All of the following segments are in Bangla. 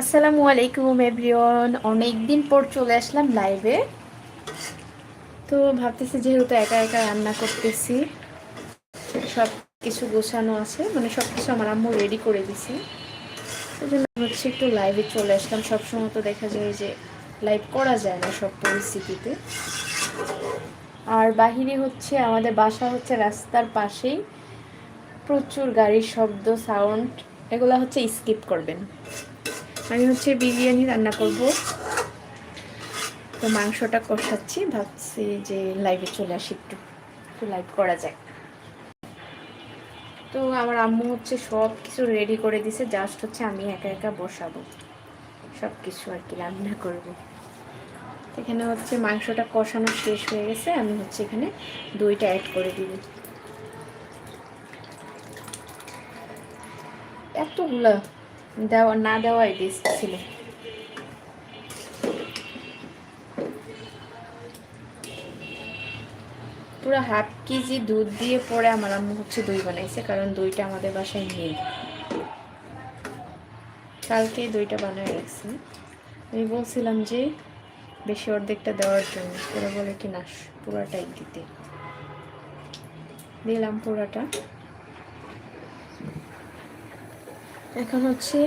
আসসালামু আলাইকুম এভরিওয়ান অনেক দিন পর চলে আসলাম লাইভে তো ভাবতেছি যেহেতু একা একা রান্না করতেছি সব কিছু গোছানো আছে মানে সব কিছু আমার আম্মু রেডি করে দিছি। ওই হচ্ছে একটু লাইভে চলে আসলাম। সবসময় তো দেখা যায় যে লাইভ করা যায় না সব পরিস্থিতিতে। আর বাহিরে হচ্ছে, আমাদের বাসা হচ্ছে রাস্তার পাশেই প্রচুর গাড়ির শব্দ সাউন্ড এগুলো হচ্ছে স্কিপ করবেন। আমি হচ্ছে বিরিয়ানি রান্না করব। তো মাংসটা কষাচ্ছি, ভাবছি যে লাইভে চলে আসি একটু একটু লাইভ করা যায় তো আমার আম্মু হচ্ছে সব কিছু রেডি করে দিছে জাস্ট হচ্ছে আমি একা একা বসাবো। সব কিছু আর কি রান্না করব। এখানে হচ্ছে মাংসটা কষানো শেষ হয়ে গেছে, আমি হচ্ছে এখানে দইটা অ্যাড করে দিব। এতগুলা দেওয়া, না দেওয়াই বেস্ট পুরো হাফ কেজি দুধ দিয়ে পরে আমার আম্মু হচ্ছে দই বানাইছে, কারণ দইটা আমাদের বাসায় নেই। কালকে দইটা বানায় রাখছি। আমি বলছিলাম যে, বেশি অর্ধেকটা দেওয়ার জন্য। পুরো বলে কি, না, পুরাটাই দিতে। দিলাম পুরাটা। এখন হচ্ছে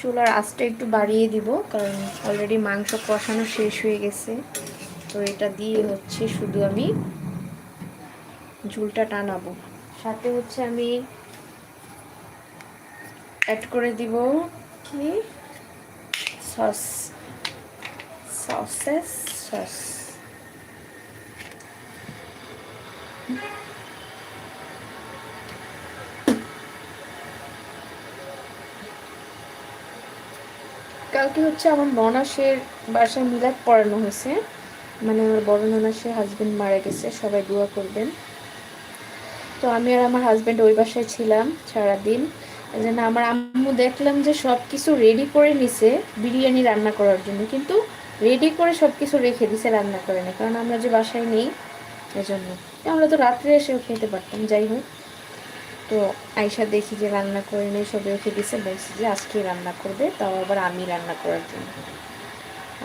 চুলার আঁচটা একটু বাড়িয়ে দিব, কারণ অলরেডি মাংস কষানো শেষ হয়ে গেছে। তো এটা দিয়ে হচ্ছে শুধু আমি ঝুলটা টানাবো। সাথে হচ্ছে আমি অ্যাড করে দিব কি? সস সসেস সস কালকে হচ্ছে আমার ননাসের বাসায় মিলাদ পড়ানো হয়েছে। মানে আমার বড় ননাসের হাজব্যান্ড মারা গেছে, সবাই দোয়া করবেন। তো আমি আর আমার হাজব্যান্ড ওই বাসায় ছিলাম সারাদিন। জন্য আমার আম্মু দেখলাম যে সব কিছু রেডি করে নিছে বিরিয়ানি রান্না করার জন্য। কিন্তু রেডি করে সব কিছু রেখে দিছে, রান্না করে না কারণ আমরা যে বাসায় নেই, এজন্য। আমরা তো রাত্রে এসেও খেতে পারতাম, যাই হোক। তো আয়সা দেখি যে রান্না করে নিয়ে সব রেখে দিছে, বলছি যে আজকে রান্না করবে, তাও আবার আমি রান্না করার জন্য।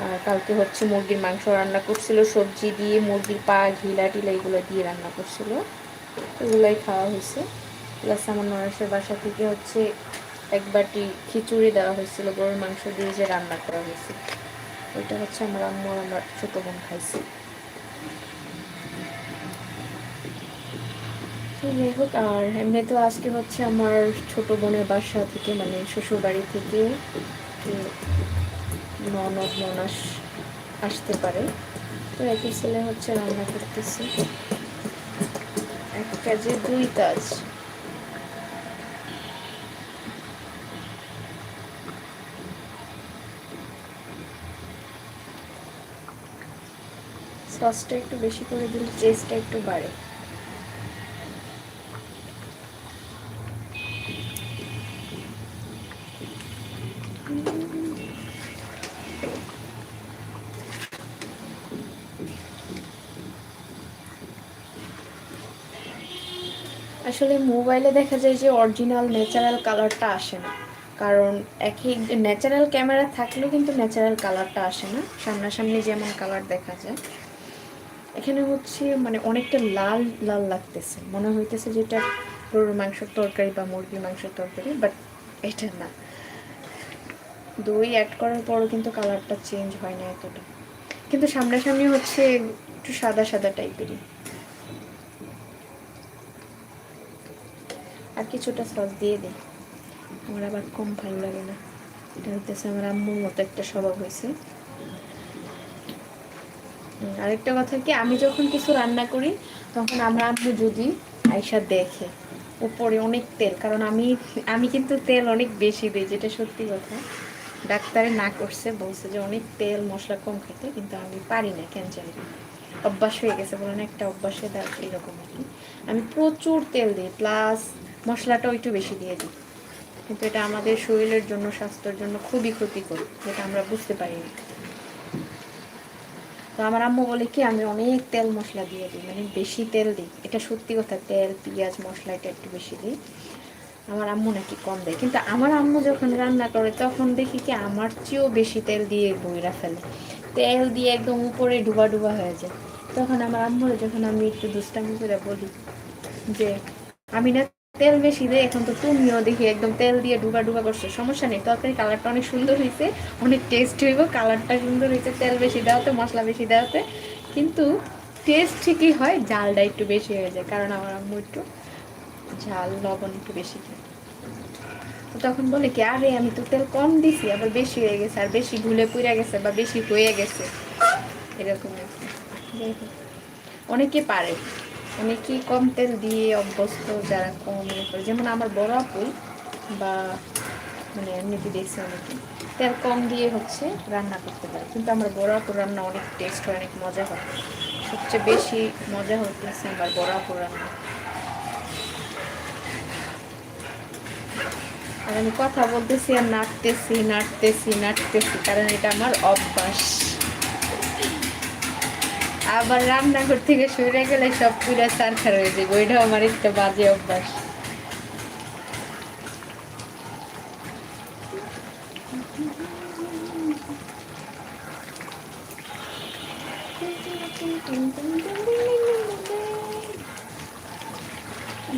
আর কালকে হচ্ছে মুরগির মাংস রান্না করছিল, সবজি দিয়ে মুরগির পা, ঘিলা টিলা এগুলো দিয়ে রান্না করছিল। এগুলোই খাওয়া হয়েছে। প্লাস আমার নরেশের বাসা থেকে হচ্ছে এক বাটি খিচুড়ি দেওয়া হয়েছিল, গরুর মাংস দিয়ে যে রান্না করা হয়েছে। ওইটা হচ্ছে আমার আম্মু আমার ছোটো বোন খাইছে। যাই হোক, আর এমনি তো আজকে হচ্ছে আমার ছোট বোনের বাসা থেকে মানে শ্বশুর বাড়ি থেকে ননদ, ননাস আসতে পারে। তো একই ছেলে হচ্ছে রান্না করতেছি। এক কাজে দুই কাজ। সসটা একটু বেশি করে দিলে টেস্টটা একটু বাড়ে। আসলে মোবাইলে দেখা যায় যে অরিজিনাল ন্যাচারাল কালারটা আসে না। কারণ একই ন্যাচারাল ক্যামেরা থাকলেও কিন্তু ন্যাচারাল কালারটা আসে না। সামনাসামনি যেমন কালার দেখা যায়। এখানে হচ্ছে মানে অনেকটা লাল লাল লাগতেছে। মনে হইতেছে যেটা গরুর মাংসের তরকারি বা মুরগির মাংসের তরকারি বাট এটা না। দই অ্যাড করার পরও কিন্তু কালারটা চেঞ্জ হয় না এতটা। কিন্তু সামনাসামনি হচ্ছে একটু সাদা সাদা টাইপেরই আর কিছুটা সস দিয়ে দিই। আমার আবার কম ভালো লাগে না। এটা হতেছে আমার আম্মুর মতো একটা স্বভাব হয়েছে আরেকটা কথা কি, আমি যখন কিছু রান্না করি, তখন আমরা আম্মু যদি আইসা দেখে উপরে অনেক তেল, কারণ আমি আমি কিন্তু তেল অনেক বেশি দিই, যেটা সত্যি কথা। ডাক্তারে না করছে, বলছে যে অনেক তেল, মশলা কম খেতে, কিন্তু আমি পারি না জানি অভ্যাস হয়ে গেছে বলেন একটা অভ্যাসে এরকম আর কি। আমি প্রচুর তেল দিই, প্লাস মশলাটাও একটু বেশি দিয়ে দিই। কিন্তু এটা আমাদের শরীরের জন্য, স্বাস্থ্যের জন্য খুবই ক্ষতিকর, যেটা আমরা বুঝতে পারি না তো আমার আম্মু বলে কি, আমি অনেক তেল মশলা দিয়ে দিই মানে বেশি তেল দিই। এটা সত্যি কথা, তেল, পেঁয়াজ, মশলা এটা একটু বেশি দিই। আমার আম্মু নাকি কম দেয়। কিন্তু আমার আম্মু যখন রান্না করে, তখন দেখি কি, আমার চেয়েও বেশি তেল দিয়ে বইরা ফেলে। তেল দিয়ে একদম উপরে ডুবা ডুবা হয়ে যায়। তখন আমার আম্মুরে যখন আমি একটু দুষ্টামি করে বলি যে, আমি না তেল বেশি দেয়, এখন তো তুমিও দেখি একদম তেল দিয়ে ডুবা ডুবা করছ, সমস্যা নেই, তরকারি কালারটা অনেক সুন্দর হয়েছে, অনেক টেস্ট হইব, কালারটা সুন্দর হয়েছে, তেল বেশি দেওয়াতে, মশলা বেশি দেওয়াতে, কিন্তু টেস্ট ঠিকই হয় জালটা একটু বেশি হয়ে যায়, কারণ আমার আম্মু একটু ঝাল, লবণ একটু বেশি খায়। তো তখন বলে কি, আরে, আমি তো তেল কম দিছি, আবার বেশি হয়ে গেছে, আর বেশি ঘুলে পুড়ে গেছে, বা বেশি হয়ে গেছে। এরকম। অনেকে পারে। অনেকেই কম তেল দিয়ে অভ্যস্ত যারা কম ইয়ে যেমন আমার বড় আপুই বা মানে এমনিতে দেখছি অনেকে, তেল কম দিয়ে হচ্ছে রান্না করতে পারে। কিন্তু আমার বড় আপুর রান্না অনেক টেস্ট হয়, অনেক মজা হয়। সবচেয়ে বেশি মজা হতেছে আমার বড় আপুর রান্না। আর আমি কথা বলতেছি আর নাচতেছি নাচতেছি নাচতেছি কারণ এটা আমার অভ্যাস। আবার রান্নাঘর থেকে সরে গেলে সব পুরো চারখার হয়ে যাবে, ওইটাও আমার একটা বাজে অভ্যাস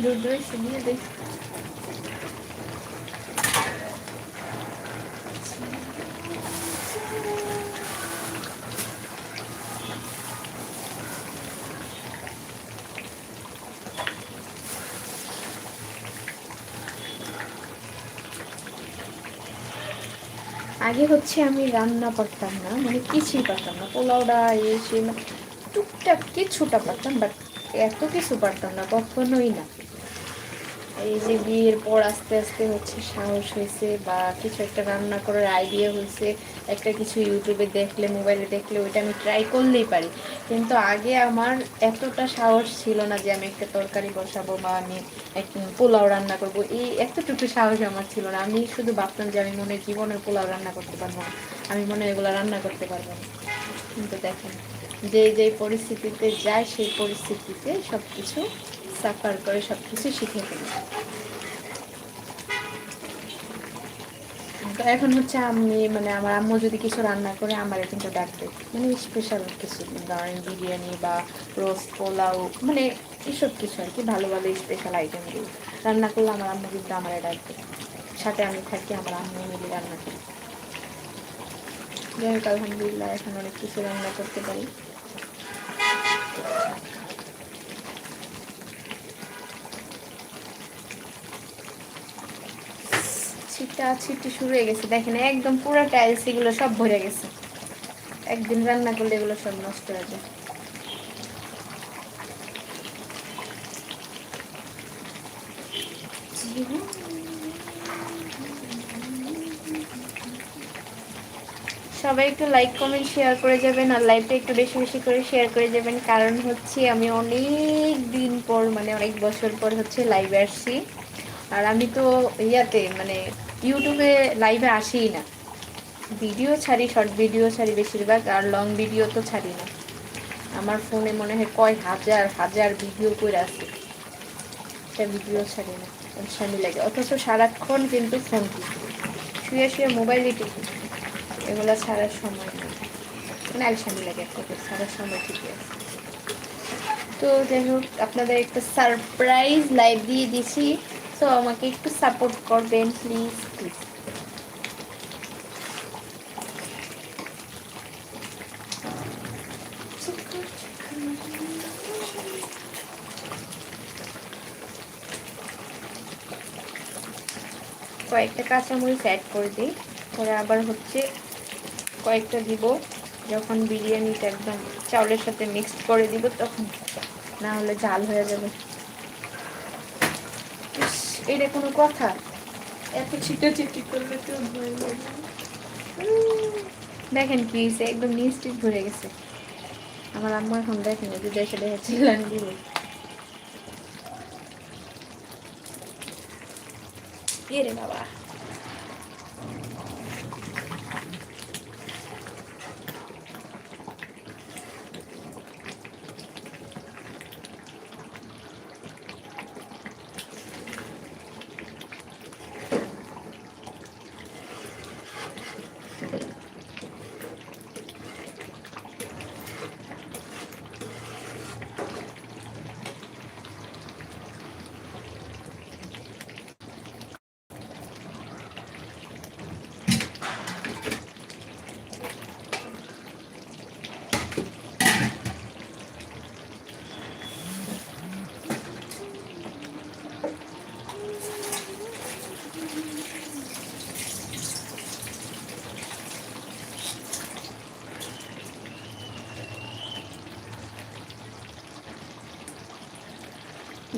দুধ দই দিয়ে দেখ আগে হচ্ছে আমি রান্না পারতাম না মানে কিছুই পারতাম না। পোলাওটা মানে টুকটাক কিছুটা পারতাম বাট এত কিছু পারতাম না, কখনোই না। এই যে বিয়ের পর আস্তে আস্তে হচ্ছে সাহস হয়েছে বা কিছু একটা রান্না করার আইডিয়া হয়েছে, একটা কিছু ইউটিউবে দেখলে মোবাইলে দেখলে, ওইটা আমি ট্রাই করলেই পারি। কিন্তু আগে আমার এতটা সাহস ছিল না যে আমি একটা তরকারি বসাবো বা আমি এক পোলাও রান্না করব। এই এতটুকু সাহস আমার ছিল না। আমি শুধু ভাবতাম যে আমি মনে জীবনের পোলাও রান্না করতে পারব না। আমি মনে এগুলো রান্না করতে পারব না। কিন্তু দেখেন, যে যে পরিস্থিতিতে যায়, সেই পরিস্থিতিতে সব কিছু সাফার করে সব কিছু শিখে ফেলি। এখন হচ্ছে আমি মানে আমার আম্মু যদি কিছু রান্না করে, আমার কিন্তু ডাকবে। মানে স্পেশাল কিছু, ধরেন বিরিয়ানি বা রোস্ট পোলাও মানে এসব কিছু আর কি, ভালো ভালো স্পেশাল আইটেমগুলো রান্না করলে আমার আম্মু কিন্তু আমার ডাকবে। সাথে আমি থাকি, আমার আম্মু মিলে রান্না করি। যাই হোক, আলহামদুলিল্লাহ, এখন অনেক কিছু রান্না করতে পারি। ছিটা ছিটি শুরু হয়ে গেছে, দেখেন একদম পুরো টাইলস এগুলো সব ভরে গেছে। একদিন রান্না করলে এগুলো সব নষ্ট হয়ে যায়। সবাই একটু লাইক কমেন্ট শেয়ার করে যাবেন আর লাইভটা একটু বেশি বেশি করে শেয়ার করে যাবেন। কারণ হচ্ছে আমি অনেক দিন পর মানে অনেক বছর পর হচ্ছে লাইভে আসছি। আর আমি তো ইয়াতে মানে ইউটিউবে লাইভে আসিই না। ভিডিও ছাড়ি শর্ট ভিডিও ছাড়ি বেশিরভাগ, আর লং ভিডিও তো ছাড়ি না। আমার ফোনে মনে হয় কয় হাজার হাজার ভিডিও করে আছে একটা ভিডিও ছাড়ি না স্বামী লাগে। অথচ সারাক্ষণ কিন্তু ফোন টিপি। শুয়ে শুয়ে মোবাইলে টিপি এগুলো ছাড়ার সময় নেই। মানে আলসামি লাগে একটা ছাড়ার সময় ঠিকই আছে তো যাই হোক, আপনাদের একটা সারপ্রাইজ লাইভ দিয়ে দিছি। তো আমাকে একটু সাপোর্ট করবেন প্লিজ প্লিজ কয়েকটা কাঁচামরিচ অ্যাড করে দিই। পরে আবার হচ্ছে কয়েকটা দিব। যখন বিরিয়ানিটা একদম চাউলের সাথে মিক্সড করে দিব, তখন না হলে ঝাল হয়ে যাবে। এটা কোনো কথা? এত ছিটা চিটি করলে তো দেখেন কি হয়েছে একদম নিশ্চিত ভরে গেছে। আমার আম্মা এখন দেখেন যদি দেখে দেখেছিলাম চিল্লান এরে বাবা।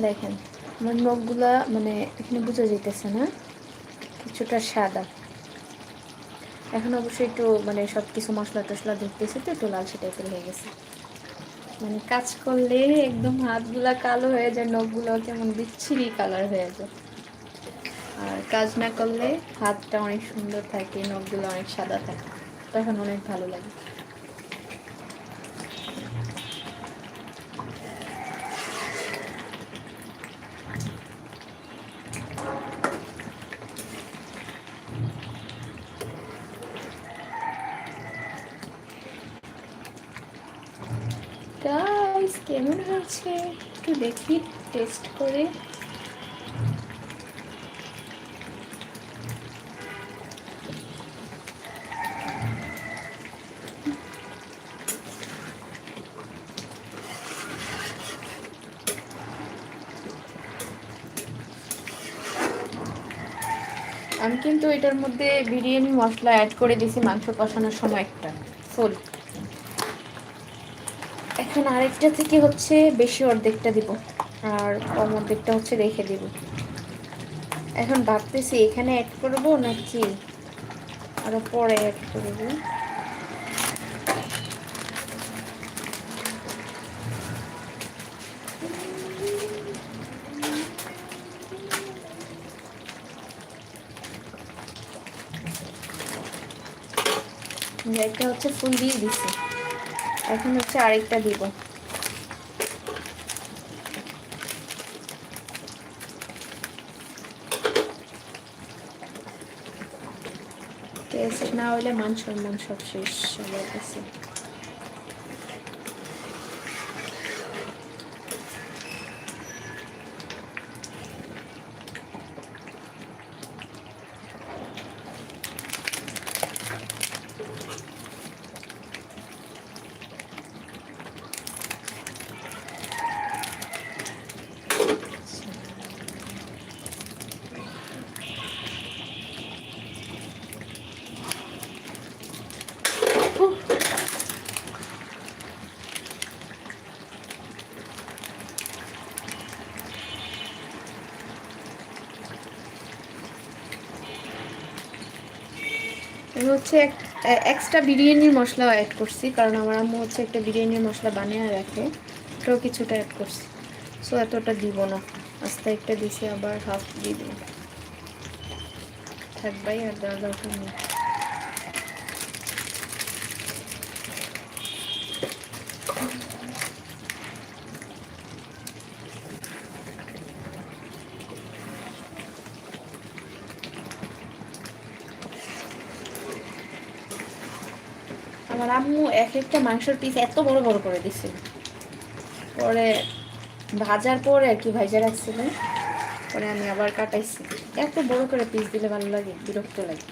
দেখেন, আমার নখগুলা মানে এখানে বোঝা যেতেছে না, কিছুটা সাদা। এখন অবশ্যই একটু মানে সব কিছু মশলা টশলা ধরতেছে তো, একটু লালচে টাইপের হয়ে গেছে। মানে কাজ করলে একদম হাতগুলা কালো হয়ে যায় নখগুলো কেমন বিচ্ছিরি কালার হয়ে যায়। আর কাজ না করলে হাতটা অনেক সুন্দর থাকে, নখগুলো অনেক সাদা থাকে, তখন অনেক ভালো লাগে। গাইস কেমন হয়েছে? একটু দেখি টেস্ট করে। আমি কিন্তু এটার মধ্যে বিরিয়ানি মশলা অ্যাড করে দিয়েছি, মাংস কষানোর সময় একটা। ফুল আরেকটা থেকে হচ্ছে বেশি অর্ধেকটা দিব। আর কম অর্ধেকটা হচ্ছে রেখে দিব। এখন ভাবতেছি এখানে অ্যাড করব নাকি আরও পরে অ্যাড করব? একটা হচ্ছে ফুল দিয়ে দিছি। এখন হচ্ছে আরেকটা দিব। টেস্ট না হলে মান সম্মান সব শেষ সবার আমি হচ্ছে এক্সট্রা বিরিয়ানির মশলাও অ্যাড করছি, কারণ আমার আম্মু হচ্ছে একটা বিরিয়ানির মশলা বানিয়ে রাখে ওটাও কিছুটা অ্যাড করছি। সো এতটা দিব না। আস্তে একটা দিছি, আবার হাফ দিয়ে দিব থাকবাই আর দেওয়ার দরকার নেই। আমার আম্মু এক একটা মাংসের পিস এত বড় বড় করে দিছে। পরে ভাজার পরে আর কি ভাজা রাখছিলেন পরে আমি আবার কাটাইছি। এত বড় করে পিস দিলে ভালো লাগে, বিরক্ত লাগে।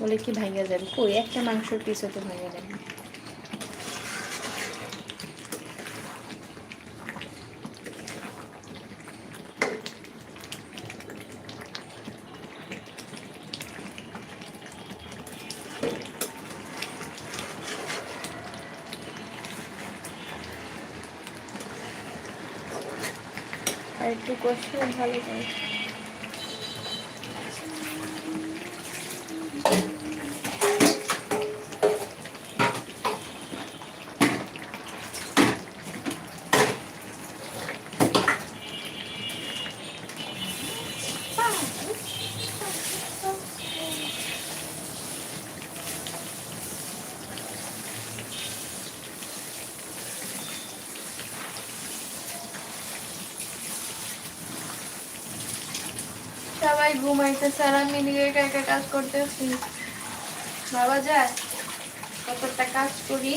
বলে কি ভাঙা যাবে? কই? একটা মাংসের পিস হতে ভাঙা যাবে। একটু কষলে ভালো করে। সবাই ঘুমাইতেছে আর আমি নিজে একা একা কাজ করতেছি। বাবা যায় কতটা কাজ করি।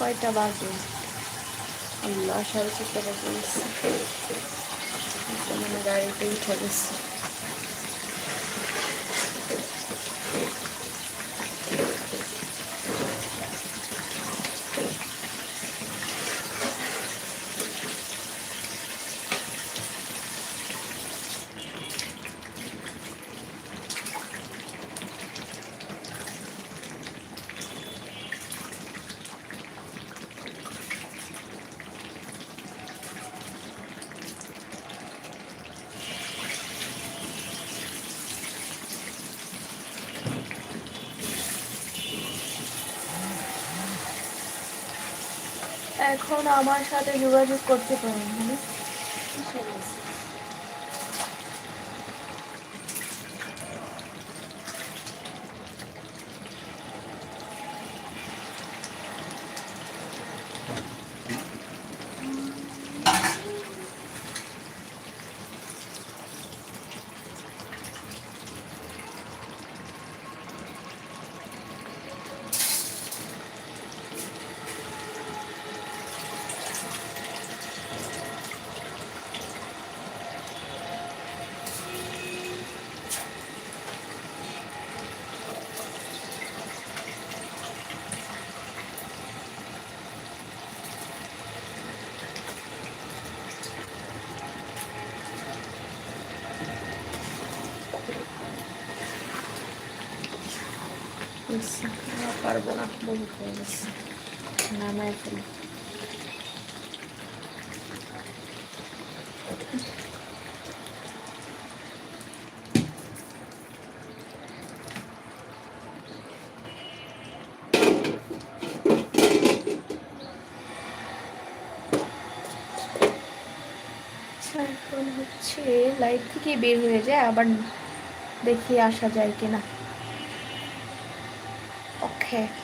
কয়টা বাজে আল্লাহ সাড়ে চারটা বাজে মানে গাড়িতে উঠে এখন আমার সাথে যোগাযোগ করতে পারেন পারব না হয়ে গেছে নামায় ফেলি এখন হচ্ছে লাইট থেকে বের হয়ে যায়, আবার দেখি আসা যায় কিনা। ওকে